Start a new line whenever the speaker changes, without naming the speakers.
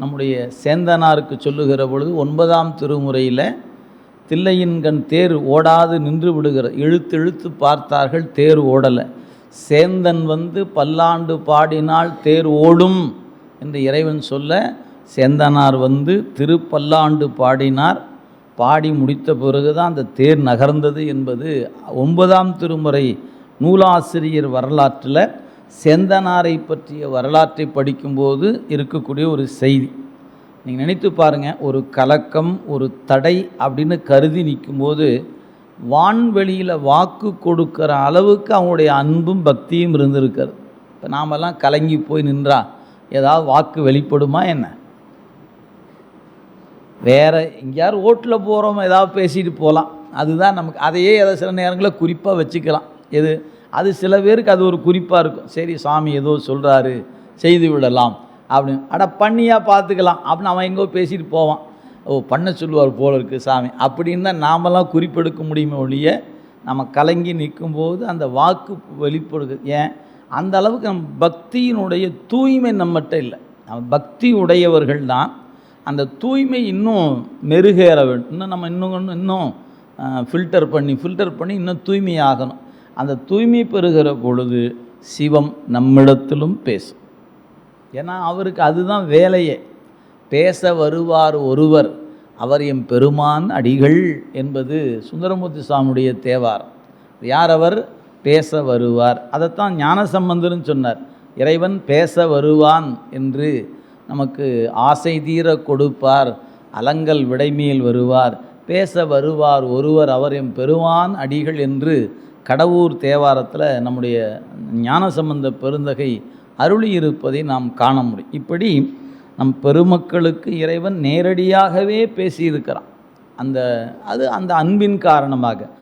நம்முடைய சேந்தனாருக்கு சொல்லுகிற பொழுது ஒன்பதாம் திருமுறையில் தில்லையின்கண் தேர் ஓடாது நின்று விடுகிற இழுத்து இழுத்து பார்த்தார்கள் தேர் ஓடலை. சேந்தன் வந்து பல்லாண்டு பாடினால் தேர் ஓடும் என்று இறைவன் சொல்ல சேந்தனார் வந்து திருப்பல்லாண்டு பாடினார். பாடி முடித்த பிறகு தான் அந்த தேர் நகர்ந்தது என்பது ஒன்பதாம் திருமுறை நூலாசிரியர் வரலாற்றில் செந்தனாரை பற்றிய வரலாற்றை படிக்கும்போது இருக்கக்கூடிய ஒரு செய்தி. நீங்கள் நினைத்து பாருங்கள் ஒரு கலக்கம் ஒரு தடை அப்படின்னு கருதி நிற்கும்போது வான்வெளியில் வாக்கு கொடுக்குற அளவுக்கு அவங்களுடைய அன்பும் பக்தியும் இருந்திருக்கிறது இப்போ நாமெல்லாம் கலங்கி போய் நின்றா ஏதாவது வாக்கு வெளிப்படுமா என்ன? வேறு எங்கேயாவது ஓட்டில் போகிறோம் ஏதாவது பேசிட்டு போகலாம் அதுதான் நமக்கு அதையே ஏதாவது சில நேரங்களில் குறிப்பாக வச்சுக்கலாம். எது? அது சில பேருக்கு அது ஒரு குறிப்பாக இருக்கும். சரி சாமி ஏதோ சொல்கிறாரு செய்து விடலாம் அப்படின்னு. அட பண்ணியாக பார்த்துக்கலாம் அப்படின்னு அவன் எங்கோ பேசிட்டு போவான். ஓ பண்ண சொல்லுவார் போல இருக்குது சாமி. அப்படின்னு தான் நாமெல்லாம் குறிப்பெடுக்க முடியுமே ஒழிய நம்ம கலங்கி நிற்கும்போது அந்த வாக்கு வெளிப்படுது. ஏன்? அந்த அளவுக்கு நம் பக்தியினுடைய தூய்மை நம்மகிட்ட இல்லை. நம்ம பக்தி உடையவர்கள் தான். அந்த தூய்மை இன்னும் மெருகேற வேண்டும். இன்னும் நம்ம இன்னும் இன்னும் இன்னும் ஃபில்டர் பண்ணி ஃபில்டர் பண்ணி இன்னும் தூய்மையாகணும். அந்த தூய்மை பெறுகிற பொழுது சிவம் நம்மிடத்திலும் பேசும். ஏன்னா அவருக்கு அதுதான் வேலையே. பேச வருவார் ஒருவர். அவர் எம் பெருமான் அடிகள் என்பது சுந்தரமூர்த்தி சாமியுடைய தேவாரம். யார் அவர்? பேச வருவார். அதைத்தான் ஞானசம்பந்தர்னு சொன்னார். இறைவன் பேச வருவான் என்று நமக்கு ஆசை தீர கொடுப்பார். அலங்கல் விடைமேல் வருவார். பேச வருவார் ஒருவர். அவர் எம் பெருமான் அடிகள் என்று கடவுர் தேவாரத்தில் நம்முடைய ஞான சம்பந்த பெருந்தகை அருளி இருப்பதை நாம் காண முடியும். இப்படி நம் பெருமக்களுக்கு இறைவன் நேரடியாகவே பேசியிருக்கிறான். அந்த அது அந்த அன்பின் காரணமாக.